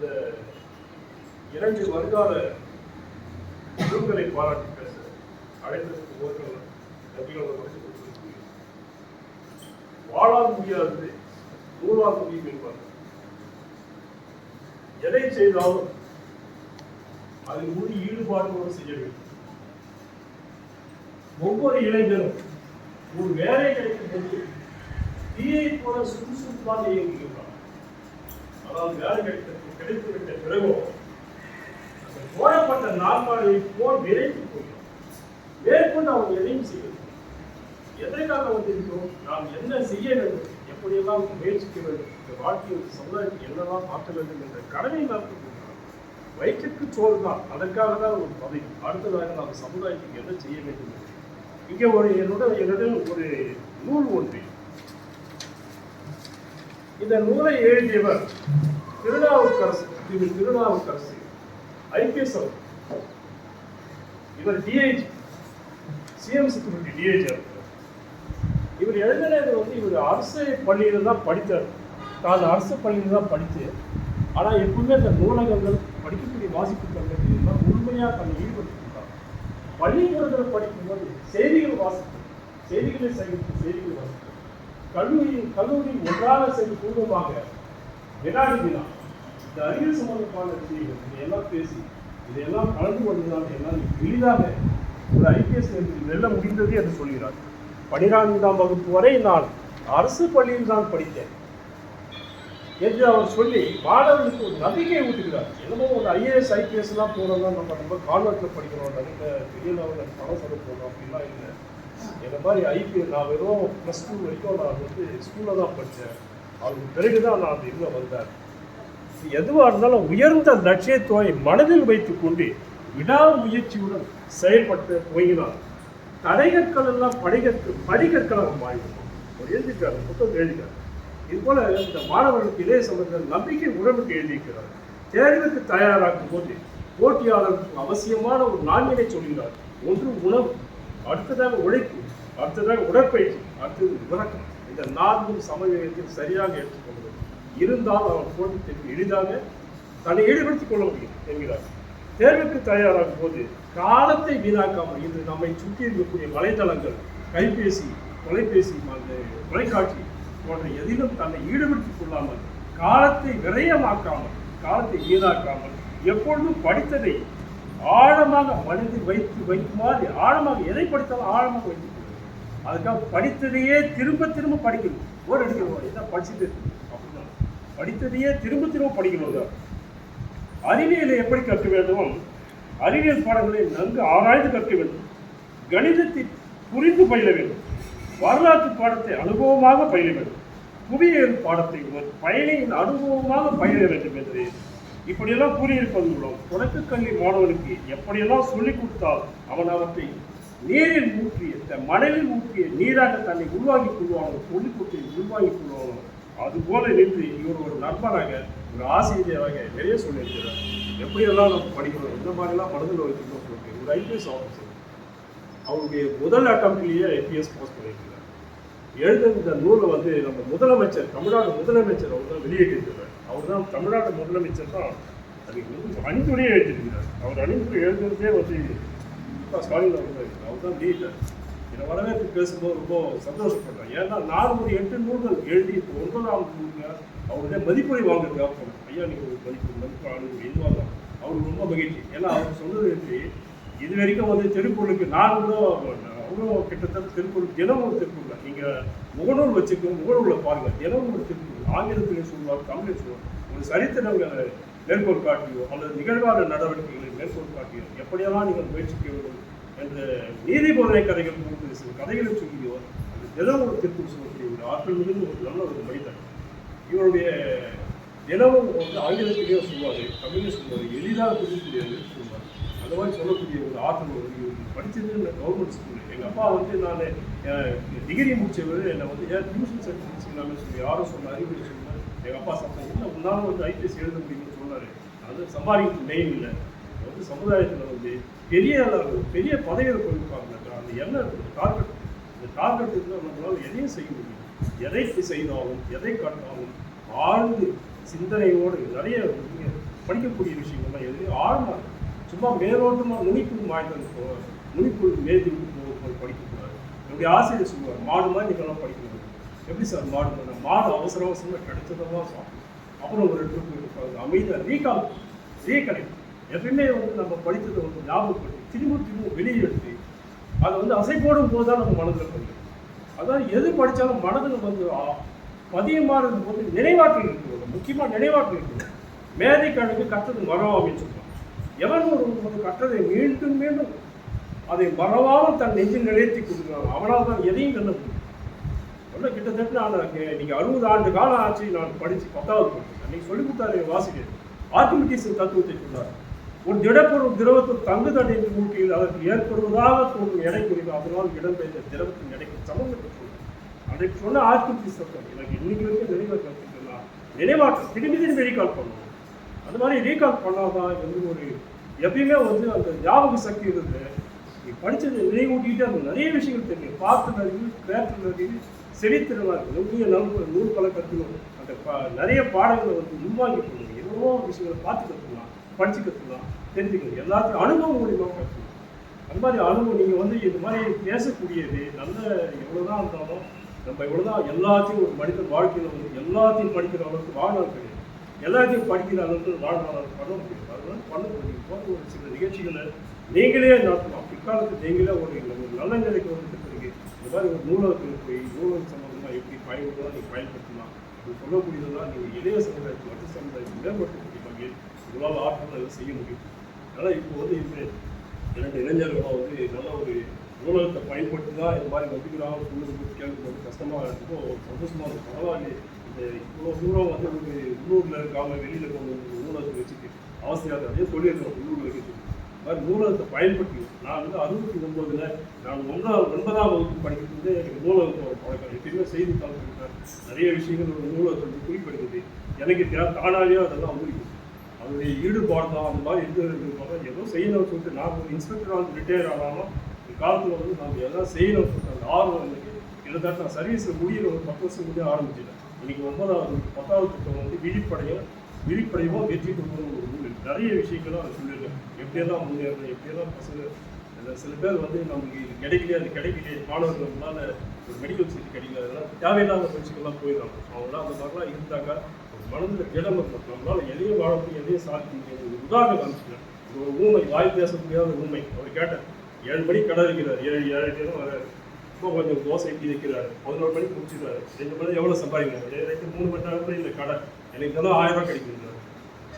இந்த இரண்டு வருங்கால குழுக்களை பாராட்டி பேச அழைத்ததற்கு ஒவ்வொரு நபிகள் வாழால் முடியாது நூலால் முடியும் என்பார்கள். எதை செய்தாலும் அதில் முழு ஈடுபாட்டோடு செய்ய வேண்டும். ஒவ்வொரு இளைஞரும் ஒரு வேலை கிடைக்கும் போது தீயை போல சுறுசுறுப்பாக இயங்குகின்றார். அதாவது வேலை கிடைத்த கிடைத்துவிட்ட பிறகோ அந்த போடப்பட்ட நாற்காலியை போல் விரைத்து போகிறோம் மேற்கொண்டு அவங்க எதையும் செய்யணும் எதற்காக வந்திருக்கிறோம்? நாம் என்ன செய்ய வேண்டும்? எப்படியெல்லாம் முயற்சிக்க வேண்டும்? இந்த வாழ்க்கையில் சமுதாயத்துக்கு என்னெல்லாம் மாற்ற வேண்டும் என்ற கடமை நாம் வயிற்றுக்கு சோறு தான். அதற்காக தான் ஒரு பதவி. அடுத்ததாக நாம் சமுதாயத்துக்கு என்ன செய்ய வேண்டும்? இங்கே ஒரு என்னோட என்னிடம் ஒரு நூல் ஒன்று. இந்த நூலை எழுதியவர் திருநாவுக்கரசு திரு திருநாவுக்கரசு. ஐபிஎஸ் அவர் இவர் டிஐஜி சிஎம் செக்யூரிட்டி டிஐஜி இவர் எழுதினது வந்து இவர் அரசு பள்ளியில் தான் படித்தார். தான் அரசு பள்ளியில் தான் படித்து ஆனால் எப்பவுமே இந்த நூலகங்கள் படிக்கக்கூடிய வாசிப்பு கல்வி இதெல்லாம் முழுமையாக தன்னை ஈடுபடுத்திருந்தார் பள்ளிக்கூடத்தில் படிக்கும்போது செய்திகள் வாசிப்பு செய்திகளை சேகரித்து செய்திகள் வாசிப்பு கல்லூரி கல்லூரி ஒன்றாக சென்று பூர்வமாக வினாடி வினா. இந்த அறிவியல் சம்பந்தமான விஷயங்கள் இதையெல்லாம் பேசி இதையெல்லாம் கலந்து கொண்டதால் என்னால் எளிதாக ஒரு ஐபிஎஸ் வெல்ல முடிந்தது என்று சொல்கிறார் பனிரெண்டாம் வகுப்பு வரை நான் அரசு பள்ளியில் தான் படித்தேன் என்று அவர் சொல்லி மாணவர்களுக்கு ஒரு நம்பிக்கையை ஊட்டுகிறார் என்னமோ ஒரு ஐஏஎஸ் ஐபிஎஸ்லாம் போகிறோம்னா நம்ம நம்ம கான்வெர்ட்டில் படிக்கிறோம் நல்ல பெரிய லெவலில் பணம் செலவு போகிறோம் அப்படிலாம் இல்லை என்ன மாதிரி ஐபிஎஸ் நான் வெறும் ப்ளஸ் டூ வரைக்கும் நான் வந்து ஸ்கூலில் தான் படித்தேன் அதுக்கு பிறகு தான் நான் அந்த இதில் வந்தேன் எதுவாக இருந்தாலும் உயர்ந்த லட்சியத்துவை மனதில் வைத்துக்கொண்டு விடாமுயற்சியுடன் செயல்பட்டு துவங்கினார் தடைகற்கள் எல்லாம் படிகற்கு படிகற்களாக மாறிவிடும் அவர் எழுதிக்கிறார் புத்தகம் எழுதிக்கிறார் இது போல இந்த மாணவர்களுக்கு இதே சம்பந்தத்தில் நம்பிக்கை உடம்புக்கு எழுதியிருக்கிறார். தேர்வுக்கு தயாராகும் போது போட்டியாளர்களுக்கு அவசியமான ஒரு நான்கினை சொல்கிறார். ஒன்று உணவு அடுத்ததாக உழைப்பு அடுத்ததாக உடற்பயிற்சி அடுத்தது உறக்கம். இந்த நான்கும் சமவேகத்தில் சரியாக ஏற்றுக்கொள்வது இருந்தால் அவர் போட்டி எளிதாக தன்னை ஈடுபடுத்திக் கொள்ள முடியும் என்கிறார். தேர்வுக்கு தயாராகும் போது காலத்தை வீணாக்காமல் இன்று நம்மை சுற்றி இருக்கக்கூடிய வலைதளங்கள் கைபேசி தொலைபேசி அந்த தொலைக்காட்சி போன்ற எதிலும் தன்னை ஈடுபடுத்திக் கொள்ளாமல் காலத்தை விரயமாக்காமல் காலத்தை வீணாக்காமல் எப்பொழுதும் படித்ததை ஆழமாக மனதில் வைத்து வைக்குமாறு ஆழமாக எதை படித்தாலும் ஆழமாக வைத்துக் கொள்ளும் அதுக்காக படித்ததையே திரும்ப திரும்ப படிக்கணும். போர் அடிக்கணும் இதான் படிச்சுட்டு அப்படின்னா படித்ததையே திரும்ப திரும்ப படிக்கணும் தான் அறிவியலை எப்படி கற்க வேண்டும் அறிவியல் பாடங்களை நன்கு ஆராய்ந்து கற்க வேண்டும். கணிதத்தை புரிந்து பயில வேண்டும். வரலாற்று பாடத்தை அனுபவமாக பயில வேண்டும். புவியியல் பாடத்தை ஒரு பயணியின் அனுபவமாக பயில வேண்டும் என்று இப்படியெல்லாம் கூறியிருப்பதன் மூலம் தொடக்கக்கல்வி மாணவனுக்கு எப்படியெல்லாம் சொல்லிக் கொடுத்தால் அவன் அவற்றை நீரில் ஊற்றிய த- மணலில் ஊற்றிய நீராக தன்னை உருவாக்கிக் கொள்வானோ? சொல்லிக் கொடுத்து உருவாக்கிக் கொள்வானோ? அதுபோல நின்று இவர் ஒரு நண்பனாக ஒரு ஆசிரியராக நிறைய சொல்லியிருக்கிறார். எப்படியெல்லாம் நம்ம படிக்கணும்? இந்த மாதிரிலாம் மனதில் வைக்கணும் சொல்லிட்டு ஒரு ஐபிஎஸ் ஆஃபீஸர் அவருடைய முதல் அட்டம்ப்ட்லேயே ஐபிஎஸ் பாஸ் பண்ணியிருக்கிறார். எழுத இந்த நூலை வந்து நம்ம முதலமைச்சர் தமிழ்நாடு முதலமைச்சர் அவர் தான் வெளியிட்டிருக்கிறார். அவர் தான் தமிழ்நாடு முதலமைச்சர் தான் அதுக்கு வந்து அணிந்துரையே எழுதியிருக்கிறார் அவர் அணிந்துரை எழுதுறதே வந்து இப்போ ஸ்டாலின் அவர் அவர் தான் லீடர் என்னை வரவேற்பு பேசும்போது ரொம்ப சந்தோஷப்படுறேன். ஏன்னா நான் ஒரு எட்டு நூல்கள் எழுதி இப்போ ஒன்பதாம் நூல்ல அவருடைய மதிப்புரை வாங்குறதுக்காக போனேன். ஐயா நீங்கள் ஒரு மதிப்பு மதிப்பு ஆளுங்க எதுவாக தான் அவருக்கு ரொம்ப மகிழ்ச்சி. ஏன்னா அவர் சொன்னது வந்து இது வரைக்கும் வந்து திருக்குறளுக்கு நான் கூட அவ்வளோ கிட்டத்தட்ட திருக்குறள் தினம் ஒரு திருக்குறள் நீங்கள் முகநூல் வச்சுக்கோங்க முகநூலில் பாருங்க. தினம் ஒரு திருக்குறள் ஆங்கிலத்திலே சொல்லுவார் தமிழில் சொல்லுவார் ஒரு சரித்திரங்களை மேற்கோள் காட்டியோ அல்லது நிகழ்கால நடவடிக்கைகளை மேற்கோள் காட்டியோ எப்படியெல்லாம் நீங்கள் முயற்சிக்க வேண்டும் அந்த நீதி போதனை கதைகள் போன்று சில கதைகளை சொல்லியோ அந்த தினம் ஒரு திருப்பூர் சொல்லக்கூடிய ஒரு ஆற்றல் மிகுந்த ஒரு நல்ல ஒரு மனிதன் இவருடைய தினமும் வந்து ஆங்கிலத்திலேயே சொல்லுவார் தமிழில் சொல்லுவார் எளிதாக புரியக்கூடியது சொல்லுவார் அந்த மாதிரி சொல்லக்கூடிய ஒரு ஆற்றல் ஒரு படித்தது இந்த கவர்மெண்ட் ஸ்கூல் எங்கள் அப்பா வந்து நான் டிகிரி முடிச்சவர் என்னை வந்து ஏன் டியூஷன் சென்டர் சொன்னாங்கன்னு சொல்லி யாரும் சொன்ன அறிவுரை சொன்னார். எங்கள் அப்பா சொன்னாங்க இல்லை உன்னால வந்து ஐபிஎஸ் எழுத முடியும்னு சொன்னார். அது சம்பாதிக்கிறது மெயின் இல்லை. வந்து சமுதாயத்தில் வந்து பெரிய அளவு பெரிய பதவியில் கொடுப்பாங்க அந்த எண்ணம் டார்கெட் இந்த டார்கெட் இருந்தால் நம்மளால் எதையும் செய்ய முடியும். எதை செய்தாலும் எதை காட்டினாலும் ஆழ்ந்து சிந்தனையோடு நிறைய படிக்கக்கூடிய விஷயங்கள்லாம் எதுவும் ஆழமாக சும்மா மேலோட்டமாக நுனிக்குள் மாய்ந்து போ நுனிக்குள் மேய்ந்து விட்டு போக படிக்கக்கூடாது. என்னுடைய ஆசிரியர் சொல்லுவார் மாடு மாதிரி நீங்களாம் படிக்கணும் எப்படி சார் மாடு பண்ண மாடு அவசர அவசரமாக கிடைச்சதெல்லாம் சாப்பிடும். அப்புறம் ஒரு ட்ரிப் இருப்பாங்க அமைதியாக ரீகால் ரீகனெக்ட் எப்பயுமே வந்து நம்ம படித்ததை வந்து ஞாபகப்படுத்தி திரும்ப திரும்ப வெளியே எடுத்து அதை வந்து அசைப்போடும் போது தான் நம்ம மனதில் பண்ணுறோம் அதான் எது படித்தாலும் மனதில் வந்து பதியமாக பதியமானது போது நினைவாற்றல் இருக்கிறது முக்கியமாக நினைவாற்றல் இருக்கிறது மேதை கணக்கு கற்றது மரம் அப்படின்னு சொல்லுவாங்க. எவன் ஒரு வந்து கற்றதை மீண்டும் மீண்டும் அதை மறவாமல் தன் நெஞ்சில் நிலையத்தி கொடுக்குறான் அவனால் தான் எதையும் கண்ண முடியும் ஒன்றும் கிட்டத்தட்ட நான் அங்கே நீங்கள் அறுபது ஆண்டு காலம் ஆச்சு நான் படித்து பத்தாவது படித்தேன். அன்றைக்கி சொல்லி கொடுத்தாரு வாசிக்கிறேன் ஆர்கிமிட்டிஸின் தத்துவத்தை சொன்னார். ஒரு திடப்பொருள் திரவத்தில் தங்கு தடையின் மூட்டியில் அதற்கு ஏற்படுவதாக தோன்றும் எடை குறிக்கும் அதனால் இடம்பெயர்ந்த திரவத்தின் எடைக்கு சமம் என்று சொல்லுவார் அன்றைக்கு சொன்ன ஆர்கிமிட்டிஸ் தத்துவம் எனக்கு இன்னைக்கு வரைக்கும் நினைவாக கற்றுக்கலாம் நினைவாற்றல் திரும்பி திரும்பி ரீகால் பண்ணணும் அந்த மாதிரி ரீகால் பண்ணாதான் வந்து ஒரு எப்பயுமே வந்து அந்த ஞாபக சக்தி இருந்து நீ படித்தது நினைவூட்டிக்கிட்டே அந்த நிறைய விஷயங்கள் தெரியும். பார்த்து அறிவு பேட்டு அறிவு செழித்திறனாக இருக்கும் நுண்ணிய நம்பு நூல் பல கற்றுக்கணும் அந்த நிறைய பாடங்களை வந்து உருவாக்கி பண்ணணும் எவ்வளோ விஷயங்களை பார்த்து கற்றுக்கலாம் படித்து கற்றுக்கலாம் தெரிஞ்சுக்கணும் எல்லாத்தையும் அனுபவம் மூலியமாக கற்றுக்கணும் அந்த மாதிரி அனுபவம் நீங்கள் வந்து இது மாதிரி பேசக்கூடியது நல்ல எவ்வளோதான் இருந்தாலும் நம்ம எவ்வளோதான் எல்லாத்தையும் ஒரு மனிதன் வாழ்க்கையில் வந்து எல்லாத்தையும் படிக்கிற அளவுக்கு வாழ்நாள் கிடையாது. எல்லாத்தையும் படிக்கிற அளவுக்கு வாழ்நாள் பண்ண முடியும். அதனால பண்ண முடியும் போது ஒரு சில நிகழ்ச்சிகளை நீங்களே நடத்தலாம் பிற்காலத்தில் நீங்களே ஒரு ஒரு நல்ல நிலைக்கு வந்து இந்த மாதிரி ஒரு நூலகத்தில் போய் நூலகம் சம்மந்தமாக எப்படி பயன்படுத்தலாம் நீங்கள் பயன்படுத்தலாம் இது சொல்லக்கூடியதெல்லாம் நீங்கள் இளைய சமுதாயத்தில் மற்ற சமுதாயத்தில் மேம்படுத்தக்கூடிய முடியும் உங்களால் ஆற்றல் அதை செய்ய முடியும். அதனால் இப்போ வந்து இந்த இரண்டு இளைஞர்களும் வந்து நல்ல ஒரு நூலகத்தை பயன்படுத்தி தான் இந்த மாதிரி வந்துக்கிறாங்க பொழுதுபோக்கு கேட்கும்போது கஷ்டமாக இருக்கும் சந்தோஷமாக இருக்கும். பரவாயில்ல. இந்த இவ்வளோ தூரம் வந்து ஒரு உள்ளூரில் இருக்காமல் வெளியில் கொண்டு வந்து ஒரு நூலகத்தை வச்சுட்டு அவசியம் அதே சொல்லியிருக்கோம் உள்ளூரில் வச்சுட்டு. மாதிரி நூலகத்தை பயன்படுத்தி நான் வந்து அறுபத்தி ஒன்பதில் நான் ஒன்றாவது ஒன்பதாம் வகுப்பு படிக்கும்போது எனக்கு நூலகத்தோட பழக்கம். எப்பயுமே செய்தித்தாள் நிறைய விஷயங்கள் ஒரு நூலகத்தை வந்து குறிப்பிடுறது எனக்கு தானாகவே அதெல்லாம் முடிக்கும் அவருடைய ஈடுபாடு தான் அந்த மாதிரி இருக்கிறது ஏதோ செய்யணும்னு சொல்லிட்டு நான் ஒரு இன்ஸ்பெக்டர் வந்து ரிட்டையர் ஆனாலும் இந்த காலத்தில் வந்து நம்ம எதாவது செய்யணும்னு சொல்லிட்டு அந்த ஆர்வம் எனக்கு கிட்டத்தட்ட நான் சர்வீஸில் முடியிற ஒரு பத்து வருஷம் முடிய ஆரம்பிச்சிட்டேன். இன்னைக்கு ஒன்பதாவது பத்தாவது திட்டம் வந்து விழிப்படையும் விழிப்படையும் வெற்றி பெறுவோம் ஒரு நூல் நிறைய விஷயங்களும் அதை சொல்லியிருக்கேன் எப்படியெல்லாம் முன்னேறணும் எப்படியெல்லாம் பசங்க சில பேர் வந்து நமக்கு இது கிடைக்கல அது கிடைக்கல மாணவர்களால ஒரு மெடிக்கல் சீட் கிடைக்கல அதெல்லாம் தேவையில்லாத பயிற்சிகள்லாம் போயிடுறாங்க. அவங்களாம் அந்த மாதிரிலாம் இருந்தாக்கா மனதில் திடம் இருக்கும் நம்மளால் எதையும் வாழக்கூடிய முடியும் எதையும் சாதிக்க முடியாது ஒரு உதாரணம் காமிச்சிக்கிறேன் ஒரு ஊமை வாய் பேச முடியாத ஊமை. அவர் கேட்டேன் ஏழு மணி கடை இருக்கிறார். ஏழு ஏழு நேரம் வராரு. இப்போ கொஞ்சம் தோசை இட்லி வைக்கிறாரு. பதினோரு மணிக்கு முடிச்சிடுறாரு. ரெண்டு மணி எவ்வளோ சம்பாதிக்கிறாரு ஏழு மூணு மணி நேரம் இந்த கடை. எனக்கு தினம் ஆயிரம் ரூபாய் கிடைக்குது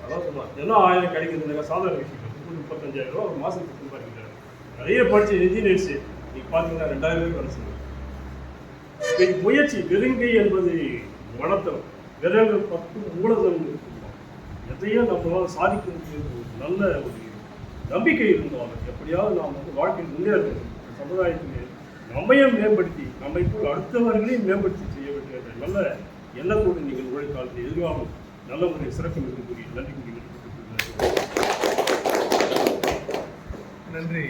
அதான் சொன்னான் தினம் ஆயிரம் கிடைக்குதுங்க சாதாரண விஷயம். முப்பது முப்பத்தஞ்சாயிரம் ரூபா ஒரு மாதத்துக்கு சம்பாதிக்கிறாரு நிறைய படிச்ச இன்ஜினியர்ஸ் நீங்கள் பார்த்தீங்கன்னா ரெண்டாயிரம் ரூபாய் வேலை செய்யணும் முயற்சி வெறுங்கை என்பது மனத்தம் விரல்கள் பத்து மூலதனம் இருக்குமா? எதையும் நம்மளால் சாதிக்க முடியும் ஒரு நல்ல ஒரு நம்பிக்கை இருந்தாலும் எப்படியாவது நாம் வந்து வாழ்க்கையில் முன்னேறணும். சமுதாயத்திலே நம்மையும் மேம்படுத்தி நம்மை போல் அடுத்தவர்களையும் மேம்படுத்தி செய்ய வேண்டிய நல்ல எண்ணத்தோடு நீங்கள் உழைத்தால் எதிர்காலம் நல்ல ஒரு சிறப்பு இருக்கக்கூடிய நன்றி கூறி நன்றி.